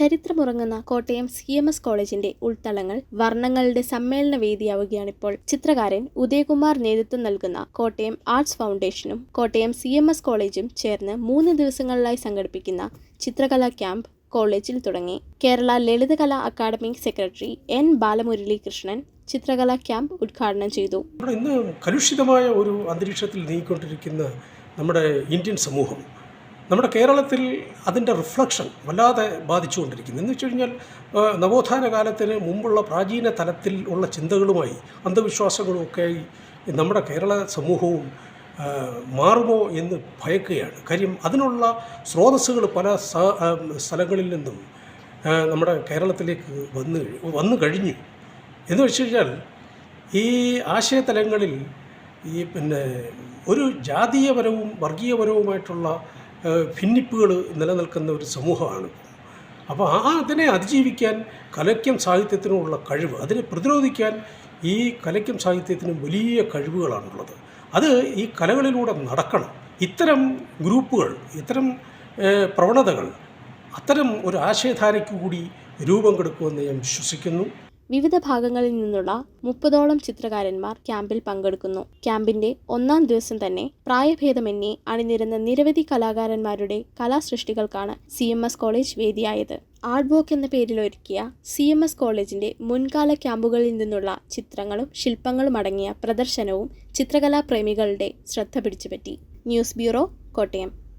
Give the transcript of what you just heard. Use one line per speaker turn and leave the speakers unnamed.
ചരിത്രമുറങ്ങുന്ന Kottayam C M S കോളേജിന്റെ ഉൾത്തളങ്ങൾ വർണങ്ങളുടെ സമ്മേളന വേദിയാവുകയാണിപ്പോൾ ചിത്രകാരൻ ഉദയകുമാർ നേതൃത്വം നൽകുന്ന കോട്ടയം ആർട്സ് ഫൗണ്ടേഷനും കോട്ടയം സി എം എസ് കോളേജും ചേർന്ന് മൂന്ന് ദിവസങ്ങളിലായി സംഘടിപ്പിക്കുന്ന ചിത്രകലാ ക്യാമ്പ് കോളേജിൽ തുടങ്ങി. Kerala Lalithakala academy secretary N Balamuralikrishnan ചിത്രകലാ ക്യാമ്പ് ഉദ്ഘാടനം ചെയ്തു.
ഇന്ന് കലുഷിതമായ ഒരു അന്തരീക്ഷത്തിൽ നീങ്ങിക്കൊണ്ടിരിക്കുന്ന നമ്മുടെ ഇന്ത്യൻ സമൂഹം നമ്മുടെ കേരളത്തിൽ അതിന്റെ റിഫ്ലക്ഷൻ വല്ലാതെ ബാധിച്ചുകൊണ്ടിരിക്കുന്നു. എന്ന് വെച്ച് കഴിഞ്ഞാൽ നവോത്ഥാന കാലത്തിന് മുമ്പുള്ള പ്രാചീന തലത്തിൽ ഉള്ള ചിന്തകളുമായി അന്ധവിശ്വാസങ്ങളും ഒക്കെയായി നമ്മുടെ കേരള സമൂഹവും മാറുമോ എന്ന് ഭയക്കുകയാണ്. കാര്യം അതിനുള്ള സ്രോതസ്സുകൾ പല സ്ഥലങ്ങളിൽ നിന്നും നമ്മുടെ കേരളത്തിലേക്ക് വന്ന് വന്നു കഴിഞ്ഞു. എന്ന് വെച്ച് കഴിഞ്ഞാൽ ഈ ആശയതലങ്ങളിൽ ഈ പിന്നെ ഒരു ജാതീയപരവും വർഗീയപരവുമായിട്ടുള്ള ഭിന്നിപ്പുകൾ നിലനിൽക്കുന്ന ഒരു സമൂഹമാണ്. അപ്പോൾ ആ അതിനെ അതിജീവിക്കാൻ കലയ്ക്കും സാഹിത്യത്തിനുമുള്ള കഴിവ് അതിനെ പ്രതിരോധിക്കാൻ ഈ കലയ്ക്കും സാഹിത്യത്തിനും വലിയ കഴിവുകളാണുള്ളത്. അത് ഈ കലകളിലൂടെ നടക്കണം. ഇത്തരം ഗ്രൂപ്പുകൾ ഇത്തരം പ്രവണതകൾ അത്തരം ഒരു ആശയധാരയ്ക്ക് കൂടി രൂപം കൊടുക്കുമെന്ന് ഞാൻ വിശ്വസിക്കുന്നു.
വിവിധ ഭാഗങ്ങളിൽ നിന്നുള്ള മുപ്പതോളം ചിത്രകാരന്മാർ ക്യാമ്പിൽ പങ്കെടുക്കുന്നു. ക്യാമ്പിന്റെ ഒന്നാം ദിവസം തന്നെ പ്രായഭേദമന്യേ അണിനിരുന്ന നിരവധി കലാകാരന്മാരുടെ കലാസൃഷ്ടികൾക്കാണ് സി എം എസ് കോളേജ് വേദിയായത്. ആർട്ട് വോക്ക് എന്ന പേരിൽ ഒരുക്കിയ സി എം എസ് കോളേജിന്റെ മുൻകാല ക്യാമ്പുകളിൽ നിന്നുള്ള ചിത്രങ്ങളും ശില്പങ്ങളും അടങ്ങിയ പ്രദർശനവും ചിത്രകലാപ്രേമികളുടെ ശ്രദ്ധ പിടിച്ചുപറ്റി. News bureau Kottayam.